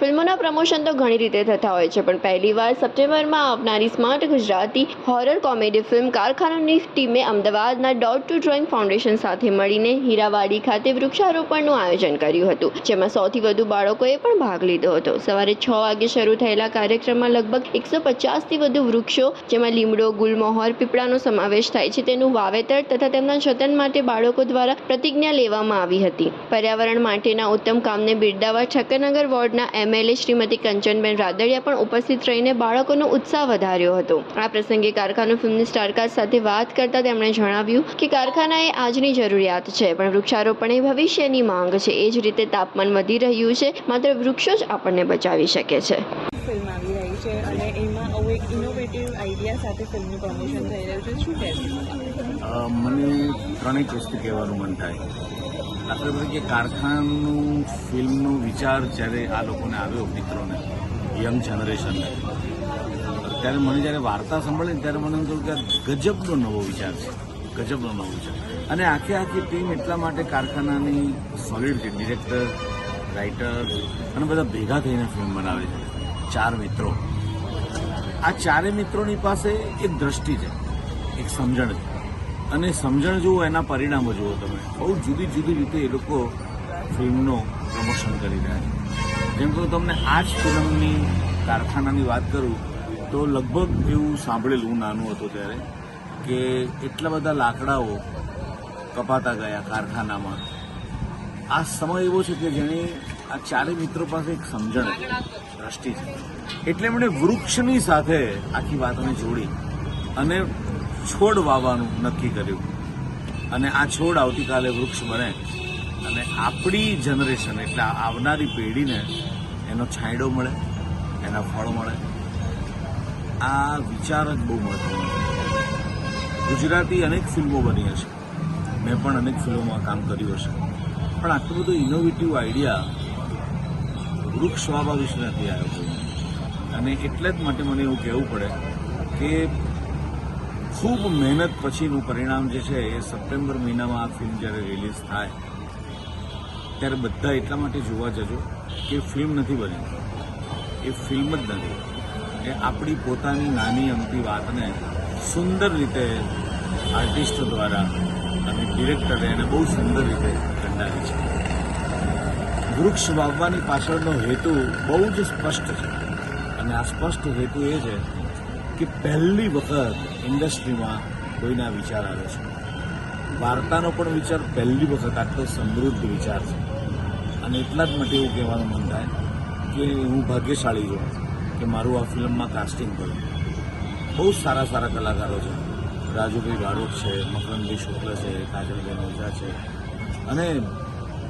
ફિલ્મોના પ્રમોશન તો ઘણી રીતે થતા હોય છે, પણ પહેલીવાર સપ્ટેમ્બરમાં આવનારી smart Gujarati horror comedy film કારખાનાની ટીમે અમદાવાદના ડોટ ટુ ડ્રોઈંગ ફાઉન્ડેશન સાથે મળીને હીરાવાડી ખાતે વૃક્ષારોપણનું આયોજન કર્યું હતું, જેમાં સૌથી વધુ બાળકોએ પણ ભાગ લીધો હતો. સવારે છ વાગે શરૂ થયેલા કાર્યક્રમમાં લગભગ એકસો પચાસથી વધુ વૃક્ષો, જેમાં લીમડો, ગુલમોહર, પીપળાનો સમાવેશ થાય છે, તેનું વાવેતર તથા તેમના જતન માટે બાળકો દ્વારા પ્રતિજ્ઞા લેવામાં આવી હતી. પર્યાવરણ માટેના ઉત્તમ કામને બિરદાવવા ઠક્કરનગર વોર્ડના એમએલએ શ્રીમતી કંચનબેન રાદડિયા પણ ઉપસ્થિત રહીને બાળકોનો ઉત્સાહ વધાર્યો હતો. આ પ્રસંગે કારખાનો ફિલ્મની સ્ટારકાસ્ટ સાથે વાત કરતા તેમણે જણાવ્યું કે કારખાના એ આજની જરૂરિયાત છે પણ વૃક્ષારોપણ એ ભવિષ્યની માંગ છે. એ જ રીતે તાપમાન વધી રહ્યું છે માત્ર વૃક્ષો જ આપણને બચાવી શકે છે. ફિલ્મ આવી રહી છે અને એમાં હવે એક ઇનોવેટિવ આઈડિયા સાથે ફિલ્મનું પ્રમોશન થઈ રહ્યું છે. શું કહેશો? મને ત્રણેક વસ્તુ કહેવાનું મન થાય. દાખલા તરીકે કારખાનું ફિલ્મનો વિચાર જ્યારે આ લોકોને આવ્યો, મિત્રોને, યંગ જનરેશનને, ત્યારે મને જ્યારે વાર્તા સાંભળી ત્યારે મને એમ થયું કે ગજબનો નવો વિચાર છે. ગજબનો નવો વિચાર. અને આખી આખી ટીમ એટલા માટે કારખાનાની સોલિડ છે. ડિરેક્ટર રાઇટર અને બધા ભેગા થઈને ફિલ્મ બનાવે છે. ચાર મિત્રો. આ ચારે મિત્રોની પાસે એક દ્રષ્ટિ છે. એક સમજણ છે. અને સમજણ જુઓ, એના પરિણામો જુઓ તમે. બહુ જુદી જુદી રીતે એ લોકો ફિલ્મનો પ્રમોશન કરી રહ્યા છે. જેમ કે તમને આ જ ફિલ્મની કારખાનાની વાત કરું, તો લગભગ એવું સાંભળેલું નાનું હતો ત્યારે, કે એટલા બધા લાકડાઓ કપાતા ગયા કારખાનામાં. આ સમય એવો છે કે જેણે આ ચારે મિત્રો પાસે એક સમજણ દ્રષ્ટિ છે. એટલે એમણે વૃક્ષની સાથે આખી વાતને જોડી અને છોડ વાવવાનું નક્કી કર્યું. અને આ છોડ આવતીકાલે વૃક્ષ બને. અને આપણી જનરેશન, એટલે આવનારી પેઢીને એનો છાંયડો મળે, એના ફળ મળે. આ વિચાર જ બહુ મહત્વનો ગુજરાતી અનેક ફિલ્મો બની હશે. મેં પણ અનેક ફિલ્મોમાં કામ કર્યું હશે. પણ આટલું બધું ઇનોવેટિવ આઈડિયા વૃક્ષ વાવવા વિશે નથી આવ્યો. અને એટલે જ માટે મને એવું કહેવું પડે કે ખૂબ મહેનત પછીનું પરિણામ જે છે એ સપ્ટેમ્બર મહિનામાં આ ફિલ્મ જ્યારે રિલીઝ થાય, ત્યારે બધા એટલા માટે જોવા જજો કે ફિલ્મ નથી બની. એ ફિલ્મ જ નથી. એ આપણી પોતાની નાની અમતી વાતને સુંદર રીતે આર્ટિસ્ટો દ્વારા અને ડિરેક્ટરે એને બહુ સુંદર રીતે કંડારી છે. વૃક્ષ વાવવાની પાછળનો હેતુ બહુ જ સ્પષ્ટ છે. અને આ સ્પષ્ટ હેતુ એ છે કે પહેલી વખત ઇન્ડસ્ટ્રીમાં કોઈના વિચાર આવે છે. વાર્તાનો પણ વિચાર પહેલી વખત આટલો સમૃદ્ધ વિચાર છે. અને એટલા જ માટે એવું કહેવાનું મન થાય કે હું ભાગ્યશાળી છું કે મારું આ ફિલ્મમાં કાસ્ટિંગ કર્યું. બહુ સારા સારા કલાકારો છે. રાજુભાઈ બારોટ છે મકરંદભાઈ શુક્લ છે, કાજલબેન ઓઝા છે. અને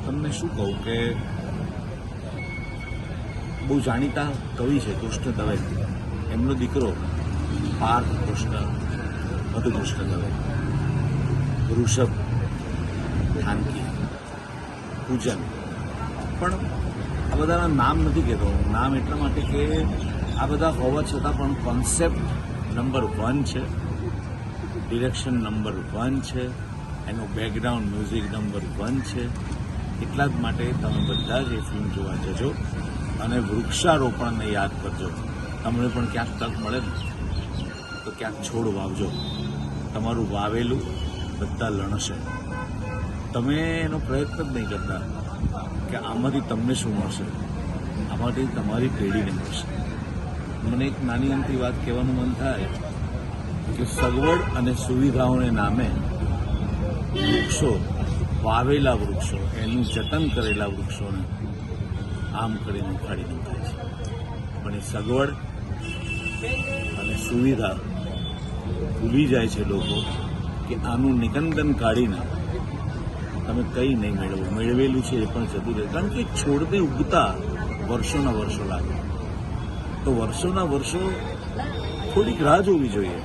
તમને શું કહું કે બહુ જાણીતા કવિ છે, કૃષ્ણ દવે. એમનો દીકરો પાર્થ કૃષ્ણ મધુ કૃષ્ણ દવે ઋષભ ખાનકી પૂજન. પણ આ બધાના નામ નથી કહેતો નામ એટલા માટે કે આ બધા હોવા છતાં પણ કોન્સેપ્ટ નંબર વન છે. ડિરેક્શન નંબર વન છે. એનું બેકગ્રાઉન્ડ મ્યુઝિક નંબર વન છે. એટલા જ માટે તમે બધા જ એ ફિલ્મ જોવા જજો અને વૃક્ષારોપણને યાદ કરજો. તમને પણ ક્યાંક તક મળે ને. તો ક્યાંક છોડ વાવજો. તમારું વાવેલું બધા લણશે. તમે એનો પ્રયત્ન જ નહીં કરતા કે આમાંથી તમને શું મળશે. આમાંથી તમારી પેઢીને મળશે. મને એક નાની અમથી વાત કહેવાનું મન થાય કે સગવડ અને સુવિધાઓને નામે વૃક્ષો, વાવેલા વૃક્ષો, એનું જતન કરેલા વૃક્ષોને આમ કરીને ઉખાડી નખાય છે. પણ એ સગવડ અને સુવિધા ભૂલી જાય છે લોકો કે આનું નિકંદન કાઢીને તમે કંઈ નહીં મેળવો. મેળવેલું છે એ પણ જતું રહે. કારણ કે છોડને ઉગતા વર્ષોના વર્ષો લાગે. તો વર્ષોના વર્ષો થોડીક રાહ જોવી જોઈએ.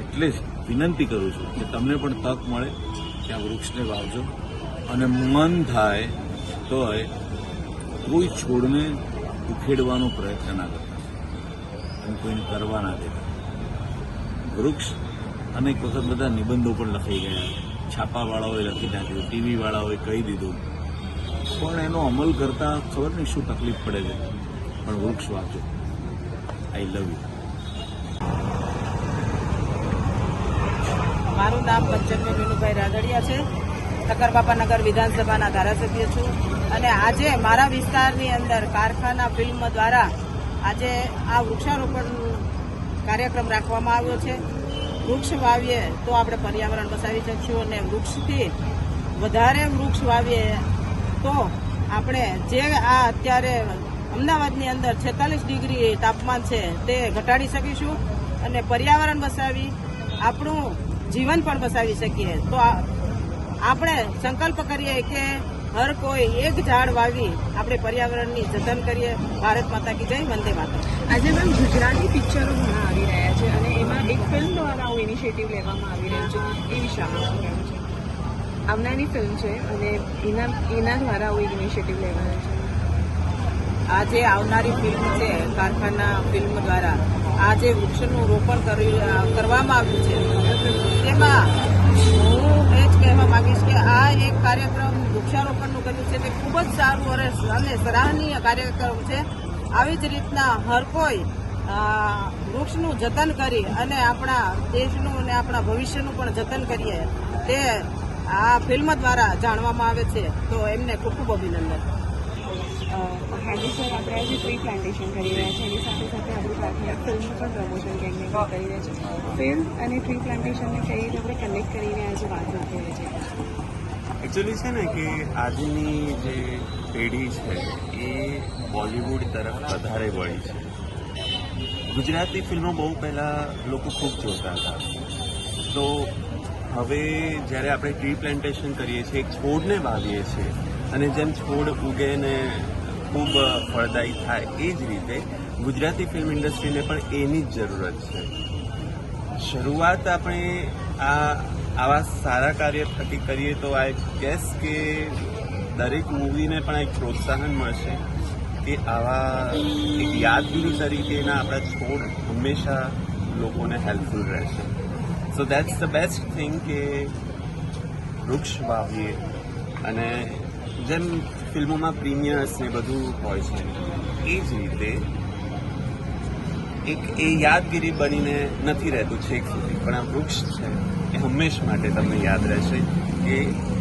એટલે જ વિનંતી કરું છું કે તમને પણ તક મળે ત્યાં વૃક્ષને વાવજો. અને મન થાય તોય કોઈ છોડને ઉખેડવાનો પ્રયત્ન ના કરતા અને કોઈને કરવા ના દેતા વૃક્ષ અનેક વખત બધા નિબંધો પણ લખાઈ ગયા. છાપાવાળાઓએ લખી નાખ્યું, ટીવીવાળાઓએ કહી દીધું. પણ એનો અમલ કરતા ખબર નહીં શું તકલીફ પડે છે. પણ વૃક્ષ વાંચો. આઈ લવ યુ મારું નામ પંચમભાઈ વિનુભાઈ રાદડિયા છે. નગર વિધાનસભાના ધારાસભ્ય છું. અને આજે મારા વિસ્તારની અંદર કારખાના ફિલ્મ દ્વારા આજે આ વૃક્ષારોપણ કાર્યક્રમ રાખવામાં આવ્યો છે. વૃક્ષ વાવીએ તો આપણે પર્યાવરણ બચાવી શકશું અને વૃક્ષથી વધારે વૃક્ષ વાવીએ તો આપણે જે આ અત્યારે અમદાવાદની અંદર છેતાલીસ ડિગ્રી તાપમાન છે તે ઘટાડી શકીશું અને પર્યાવરણ બચાવી, આપણું જીવન પણ બચાવી શકીએ. તો આપણે સંકલ્પ કરીએ કે હર કોઈ એક ઝાડ વાવી આપણે પર્યાવરણની જતન કરીએ. ભારત માતા કી જય વંદે માતા આજે મેમ ગુજરાતી પિક્ચરો ઘણા આવી રહ્યા છે અને એમાં એક ફિલ્મ દ્વારા આવું ઇનિશિયેટિવ લેવામાં આવી રહ્યું છે. એ વિશે આપણે કહેવું છે? આવનારી ફિલ્મ છે અને એના એના દ્વારા આવું એક ઇનિશિયેટિવ લેવાયો છે. આજે આવનારી ફિલ્મ છે કારખાના ફિલ્મ દ્વારા. આજે વૃક્ષનું રોપણ કરી- કરવામાં આવ્યું છે. તેમાં હું એ જ કહેવા માંગીશ કે આ એક કાર્યક્રમ વૃક્ષારોપણનું કર્યું છે તે ખૂબ જ સારું અને સરાહનીય કાર્યક્રમ છે. આવી જ રીતના હર કોઈ વૃક્ષનું જતન કરી અને આપણા દેશનું અને આપણા ભવિષ્યનું પણ જતન કરીએ તે આ ફિલ્મ દ્વારા જાણવામાં આવે છે. તો એમને ખૂબ ખૂબ અભિનંદન. હાજી સર, આપણે આજે ટ્રી પ્લાન્ટેશન કરી રહ્યા છે. એની સાથે સાથે આપણી કારખાના ફિલ્મનું પણ પ્રમોશન ક્યાંક કરી રહ્યા છે. ફિલ્મ અને ટ્રી પ્લાન્ટેશનને કઈ રીતે આપણે કનેક્ટ કરી રહ્યા છીએ વાત કરી રહ્યા છે. એકચ્યુઅલી છે ને કે આજની જે પેઢી છે એ બોલિવૂડ તરફ વધારે વળી છે. ગુજરાતી ફિલ્મો બહુ પહેલાં લોકો ખૂબ જોતા હતા. તો હવે જ્યારે આપણે ટ્રી પ્લાન્ટેશન કરીએ છીએ છોડને વાવીએ છીએ, અને જેમ છોડ ઉગે ને ખૂબ ફળદાયી થાય એ જ રીતે ગુજરાતી ફિલ્મ ઇન્ડસ્ટ્રીને પણ એની જ જરૂરત છે. શરૂઆત આપણે આ આવા સારા કાર્ય થકી કરીએ તો આઈ ગેસ કે દરેક મૂવીને પણ એક પ્રોત્સાહન મળશે કે આવા એક યાદગીરી તરીકેના આપણા છોડ હંમેશા લોકોને હેલ્પફુલ રહેશે. So that's the best thing કે વૃક્ષ વાવીએ અને જેમ ફિલ્મોમાં પ્રીમિયર્સ ને બધું હોય છે, એ જ રીતે એક એ યાદગીરી બનીને નથી રહેતું છેક સુધી, પણ આ વૃક્ષ છે. એ હંમેશ માટે તમને યાદ રહેશે કે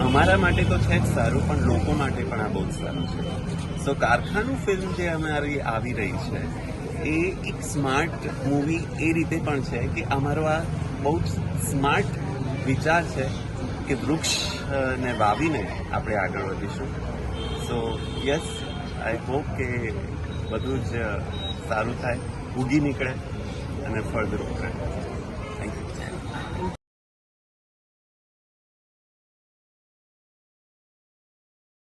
અમારા માટે તો છે જ સારું, પણ લોકો માટે પણ આ બહુ જ સારું છે. સો કારખાનું ફિલ્મ જે અમારી આવી રહી છે, એ એક સ્માર્ટ મૂવી એ રીતે પણ છે કે અમારો આ બહુ જ સ્માર્ટ વિચાર છે કે વૃક્ષને વાવીને આપણે આગળ વધીશું. સો યસ આઈ હોપ કે બધું જ સારું થાય, ઉગી નીકળે અને ફળદ્રુપ રહે